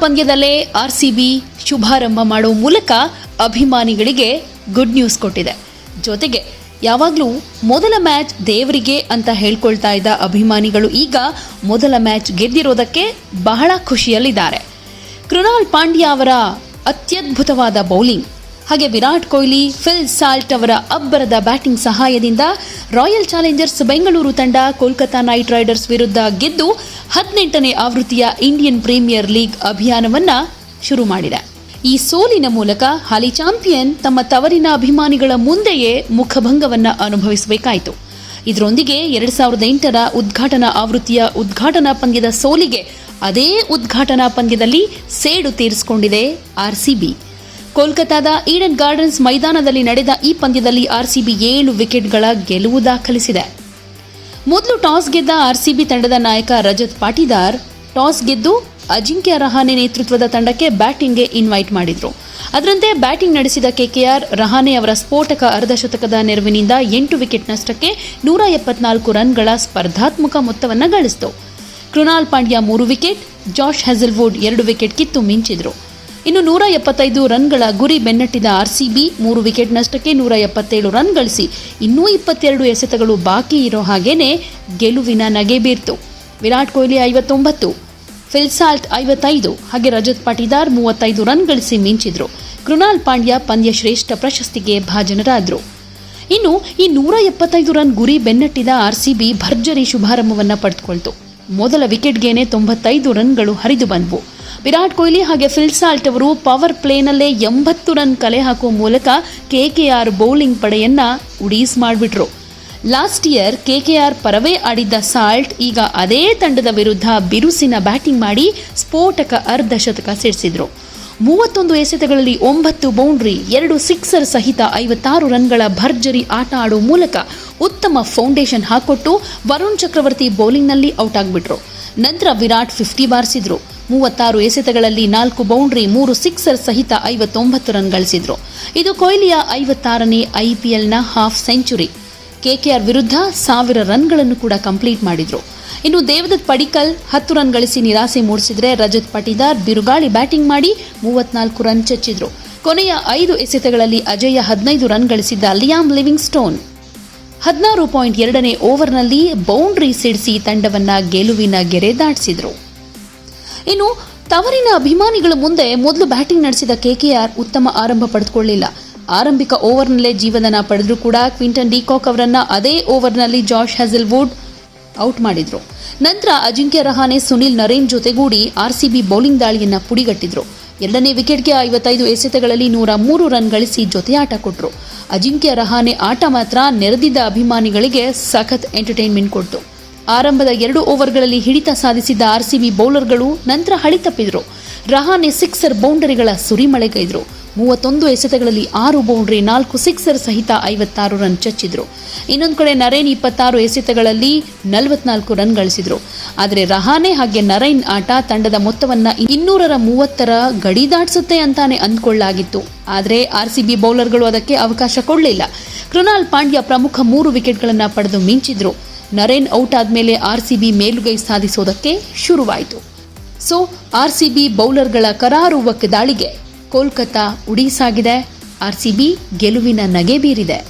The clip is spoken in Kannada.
ಪಂದ್ಯದಲ್ಲೇ ಆರ್ಸಿಬಿ ಶುಭಾರಂಭ ಮಾಡುವ ಮೂಲಕ ಅಭಿಮಾನಿಗಳಿಗೆ ಗುಡ್ ನ್ಯೂಸ್ ಕೊಟ್ಟಿದೆ. ಜೊತೆಗೆ ಯಾವಾಗಲೂ ಮೊದಲ ಮ್ಯಾಚ್ ದೇವರಿಗೆ ಅಂತ ಹೇಳ್ಕೊಳ್ತಾ ಇದ್ದ ಅಭಿಮಾನಿಗಳು ಈಗ ಮೊದಲ ಮ್ಯಾಚ್ ಗೆದ್ದಿರೋದಕ್ಕೆ ಬಹಳ ಖುಷಿಯಲ್ಲಿದ್ದಾರೆ. ಕೃಣಾಲ್ ಪಾಂಡ್ಯ ಅವರ ಅತ್ಯದ್ಭುತವಾದ ಬೌಲಿಂಗ್ ಹಾಗೆ ವಿರಾಟ್ ಕೊಹ್ಲಿ, ಫಿಲ್ ಸಾಲ್ಟ್ ಅವರ ಅಬ್ಬರದ ಬ್ಯಾಟಿಂಗ್ ಸಹಾಯದಿಂದ ರಾಯಲ್ ಚಾಲೆಂಜರ್ಸ್ ಬೆಂಗಳೂರು ತಂಡ ಕೋಲ್ಕತಾ ನೈಟ್ ರೈಡರ್ಸ್ ವಿರುದ್ಧ ಗೆದ್ದು ಹದಿನೆಂಟನೇ ಆವೃತ್ತಿಯ ಇಂಡಿಯನ್ ಪ್ರೀಮಿಯರ್ ಲೀಗ್ ಅಭಿಯಾನವನ್ನ ಶುರು ಮಾಡಿದೆ. ಈ ಸೋಲಿನ ಮೂಲಕ ಹಾಲಿ ಚಾಂಪಿಯನ್ ತಮ್ಮ ತವರಿನ ಅಭಿಮಾನಿಗಳ ಮುಂದೆಯೇ ಮುಖಭಂಗವನ್ನ ಅನುಭವಿಸಬೇಕಾಯಿತು. ಇದರೊಂದಿಗೆ ಎರಡ್ ಸಾವಿರದ ಎಂಟರ ಉದ್ಘಾಟನಾ ಆವೃತ್ತಿಯ ಉದ್ಘಾಟನಾ ಪಂದ್ಯದ ಸೋಲಿಗೆ ಅದೇ ಉದ್ಘಾಟನಾ ಪಂದ್ಯದಲ್ಲಿ ಸೇಡು ತೀರಿಸಿಕೊಂಡಿದೆ ಆರ್ಸಿಬಿ. ಕೋಲ್ಕತಾದ ಈಡನ್ ಗಾರ್ಡನ್ಸ್ ಮೈದಾನದಲ್ಲಿ ನಡೆದ ಈ ಪಂದ್ಯದಲ್ಲಿ ಆರ್ಸಿಬಿ ಏಳು ವಿಕೆಟ್ಗಳ ಗೆಲುವು ದಾಖಲಿಸಿದೆ. ಮೊದಲು ಟಾಸ್ ಗೆದ್ದ ಆರ್ಸಿಬಿ ತಂಡದ ನಾಯಕ ರಜತ್ ಪಾಟೀದಾರ್, ಟಾಸ್ ಗೆದ್ದು ಅಜಿಂಕ್ಯ ರಹಾನೆ ನೇತೃತ್ವದ ತಂಡಕ್ಕೆ ಬ್ಯಾಟಿಂಗ್ಗೆ ಇನ್ವೈಟ್ ಮಾಡಿದ್ರು. ಅದರಂತೆ ಬ್ಯಾಟಿಂಗ್ ನಡೆಸಿದ ಕೆಕೆಆರ್ ರಹಾನೆ ಅವರ ಸ್ಫೋಟಕ ಅರ್ಧಶತಕದ ನೆರವಿನಿಂದ ಎಂಟು ವಿಕೆಟ್ ನಷ್ಟಕ್ಕೆ ನೂರ ಎಪ್ಪತ್ನಾಲ್ಕು ರನ್ಗಳ ಸ್ಪರ್ಧಾತ್ಮಕ ಮೊತ್ತವನ್ನು ಗಳಿಸಿತು. ಕೃಣಾಲ್ ಪಾಂಡ್ಯ ಮೂರು ವಿಕೆಟ್, ಜಾಶ್ ಹೆಸಲ್ವುಡ್ ಎರಡು ವಿಕೆಟ್ ಕಿತ್ತು ಮಿಂಚಿದ್ರು. ಇನ್ನು ನೂರ ಎಪ್ಪತ್ತೈದು ರನ್ಗಳ ಗುರಿ ಬೆನ್ನಟ್ಟಿದ ಆರ್ಸಿಬಿ, ಮೂರು ವಿಕೆಟ್ ನಷ್ಟಕ್ಕೆ ನೂರ ಎಪ್ಪತ್ತೇಳು ರನ್ ಗಳಿಸಿ ಇನ್ನೂ ಇಪ್ಪತ್ತೆರಡು ಎಸೆತಗಳು ಬಾಕಿ ಇರೋ ಹಾಗೇನೆ ಗೆಲುವಿನ ನಗೆ ಬೀರ್ತು. ವಿರಾಟ್ ಕೊಹ್ಲಿ ಐವತ್ತೊಂಬತ್ತು ಫಿಲ್ಸಾಲ್ಟ್ ಐವತ್ತೈದು, ಹಾಗೆ ರಜತ್ ಪಾಟಿದಾರ್ ಮೂವತ್ತೈದು ರನ್ ಗಳಿಸಿ ಮಿಂಚಿದ್ರು. ಕೃಣಾಲ್ ಪಾಂಡ್ಯ ಪಂದ್ಯ ಶ್ರೇಷ್ಠ ಪ್ರಶಸ್ತಿಗೆ ಭಾಜನರಾದರು. ಇನ್ನು ಈ ನೂರ ಎಪ್ಪತ್ತೈದು ರನ್ ಗುರಿ ಬೆನ್ನಟ್ಟಿದ ಆರ್ಸಿಬಿ ಭರ್ಜರಿ ಶುಭಾರಂಭವನ್ನು ಪಡೆದುಕೊಳ್ತು. ಮೊದಲ ವಿಕೆಟ್ಗೇನೆ ತೊಂಬತ್ತೈದು ರನ್ಗಳು ಹರಿದು ಬಂದವು. ವಿರಾಟ್ ಕೊಹ್ಲಿ ಹಾಗೆ ಫಿಲ್ಸಾಲ್ಟ್ ಅವರು ಪವರ್ ಪ್ಲೇನಲ್ಲೇ ಎಂಬತ್ತು ರನ್ ಕಲೆ ಹಾಕುವ ಮೂಲಕ ಕೆಕೆಆರ್ ಬೌಲಿಂಗ್ ಪಡೆಯನ್ನ ಉಡೀಸ್ ಮಾಡಿಬಿಟ್ರು. ಲಾಸ್ಟ್ ಇಯರ್ ಕೆಕೆಆರ್ ಪರವೇ ಆಡಿದ್ದ ಸಾಲ್ಟ್ ಈಗ ಅದೇ ತಂಡದ ವಿರುದ್ಧ ಬಿರುಸಿನ ಬ್ಯಾಟಿಂಗ್ ಮಾಡಿ ಸ್ಫೋಟಕ ಅರ್ಧ ಶತಕ ಸಿಡಿಸಿದ್ರು. ಮೂವತ್ತೊಂದು ಎಸೆತಗಳಲ್ಲಿ ಒಂಬತ್ತು ಬೌಂಡ್ರಿ ಎರಡು ಸಿಕ್ಸರ್ ಸಹಿತ ಐವತ್ತಾರು ರನ್ಗಳ ಭರ್ಜರಿ ಆಟ ಆಡುವ ಮೂಲಕ ಉತ್ತಮ ಫೌಂಡೇಶನ್ ಹಾಕೊಟ್ಟು ವರುಣ್ ಚಕ್ರವರ್ತಿ ಬೌಲಿಂಗ್ನಲ್ಲಿ ಔಟ್ ಆಗಿಬಿಟ್ರು. ನಂತರ ವಿರಾಟ್ ಫಿಫ್ಟಿ ಬಾರಿಸಿದ್ರು. ಮೂವತ್ತಾರು ಎಸೆತಗಳಲ್ಲಿ ನಾಲ್ಕು ಬೌಂಡ್ರಿ, ಮೂರು ಸಿಕ್ಸರ್ ಸಹಿತ ಐವತ್ತೊಂಬತ್ತು ರನ್ ಗಳಿಸಿದ್ರು. ಇದು ಕೊಹ್ಲಿಯ ಐವತ್ತಾರನೇ ಐಪಿಎಲ್ನ ಹಾಫ್ ಸೆಂಚುರಿ. ಕೆಕೆಆರ್ ವಿರುದ್ಧ ಸಾವಿರ ರನ್ಗಳನ್ನು ಕೂಡ ಕಂಪ್ಲೀಟ್ ಮಾಡಿದ್ರು. ಇನ್ನು ದೇವದತ್ ಪಡಿಕಲ್ ಹತ್ತು ರನ್ ಗಳಿಸಿ ನಿರಾಸೆ ಮೂಡಿಸಿದ್ರೆ ರಜತ್ ಪಟಿದಾರ್ ಬಿರುಗಾಳಿ ಬ್ಯಾಟಿಂಗ್ ಮಾಡಿ ಮೂವತ್ನಾಲ್ಕು ರನ್ ಚಚ್ಚಿದ್ರು. ಕೊನೆಯ ಐದು ಎಸೆತಗಳಲ್ಲಿ ಅಜಯ ಹದಿನೈದು ರನ್ ಗಳಿಸಿದ್ದ ಲಿಯಾಮ್ ಲಿವಿಂಗ್ ಸ್ಟೋನ್ ಹದಿನಾರು ಪಾಯಿಂಟ್ ಎರಡನೇ ಓವರ್ನಲ್ಲಿ ಬೌಂಡ್ರಿ ಸಿಡಿಸಿ ತಂಡವನ್ನ ಗೆಲುವಿನ ಗೆರೆ ದಾಟಿಸಿದ್ರು. ಇನ್ನು ತವರಿನ ಅಭಿಮಾನಿಗಳ ಮುಂದೆ ಮೊದಲು ಬ್ಯಾಟಿಂಗ್ ನಡೆಸಿದ ಕೆಕೆಆರ್ ಉತ್ತಮ ಆರಂಭ ಪಡೆದುಕೊಳ್ಳಿಲ್ಲ. ಆರಂಭಿಕ ಓವರ್ನಲ್ಲೇ ಜೀವನ ಪಡೆದರೂ ಕೂಡ ಕ್ವಿಂಟನ್ ಡಿಕಾಕ್ ಅವರನ್ನ ಅದೇ ಓವರ್ನಲ್ಲಿ ಜಾಶ್ ಹೆಸಲ್ವುಡ್ ಔಟ್ ಮಾಡಿದ್ರು. ನಂತರ ಅಜಿಂಕ್ಯ ರಹಾನೆ, ಸುನಿಲ್ ನರೇನ್ ಜೊತೆಗೂಡಿ ಆರ್ಸಿಬಿ ಬೌಲಿಂಗ್ ದಾಳಿಯನ್ನ ಪುಡಿಗಟ್ಟಿದ್ರು. ಎರಡನೇ ವಿಕೆಟ್ಗೆ ಐವತ್ತೈದು ಎಸೆತಗಳಲ್ಲಿ ನೂರ ಮೂರು ರನ್ ಗಳಿಸಿ ಜೊತೆಯಾಟ ಕೊಟ್ಟರು ಅಜಿಂಕ್ಯ ರಹಾನೆ ಆಟ ಮಾತ್ರ ನೆರೆದಿದ್ದ ಅಭಿಮಾನಿಗಳಿಗೆ ಸಖತ್ ಎಂಟರ್ಟೈನ್ಮೆಂಟ್ ಕೊಡ್ತು. ಆರಂಭದ ಎರಡು ಓವರ್ಗಳಲ್ಲಿ ಹಿಡಿತ ಸಾಧಿಸಿದ್ದ ಆರ್ಸಿಬಿ ಬೌಲರ್ಗಳು ನಂತರ ಹಳಿ ತಪ್ಪಿದ್ರು. ರಹಾನೆ ಸಿಕ್ಸರ್ ಬೌಂಡರಿಗಳ ಸುರಿಮಳೆಗೈದ್ರು. ಮೂವತ್ತೊಂದು ಎಸೆತಗಳಲ್ಲಿ ಆರು ಬೌಂಡ್ರಿ, ನಾಲ್ಕು ಸಿಕ್ಸರ್ ಸಹಿತ ಐವತ್ತಾರು ರನ್ ಚಚ್ಚಿದ್ರು. ಇನ್ನೊಂದು ಕಡೆ ನರೇನ್ ಇಪ್ಪತ್ತಾರು ಎಸೆತಗಳಲ್ಲಿ ನಲವತ್ನಾಲ್ಕು ರನ್ ಗಳಿಸಿದ್ರು. ಆದರೆ ರಹಾನೆ ಹಾಗೆ ನರೈನ್ ಆಟ ತಂಡದ ಮೊತ್ತವನ್ನ ಇನ್ನೂರರ ಮೂವತ್ತರ ಗಡಿ ದಾಟಿಸುತ್ತೆ ಅಂತಾನೆ ಅಂದ್ಕೊಳ್ಳಾಗಿತ್ತು. ಆದರೆ ಆರ್ಸಿಬಿ ಬೌಲರ್ಗಳು ಅದಕ್ಕೆ ಅವಕಾಶ ಕೊಡಲಿಲ್ಲ. ಕೃಣಾಲ್ ಪಾಂಡ್ಯ ಪ್ರಮುಖ ಮೂರು ವಿಕೆಟ್ಗಳನ್ನು ಪಡೆದು ಮಿಂಚಿದ್ರು. ನರೇನ್ ಔಟ್ ಆದಮೇಲೆ ಆರ್ಸಿಬಿ ಮೇಲುಗೈ ಸಾಧಿಸೋದಕ್ಕೆ ಶುರುವಾಯಿತು. ಸೊ, ಆರ್ಸಿಬಿ ಬೌಲರ್ಗಳ ಕರಾರುವಕ್ಕೆ ದಾಳಿಗೆ ಕೋಲ್ಕತ್ತಾ ಉಡೀಸಾಗಿದೆ. ಆರ್ಸಿಬಿ ಗೆಲುವಿನ ನಗೆ ಬೀರಿದೆ.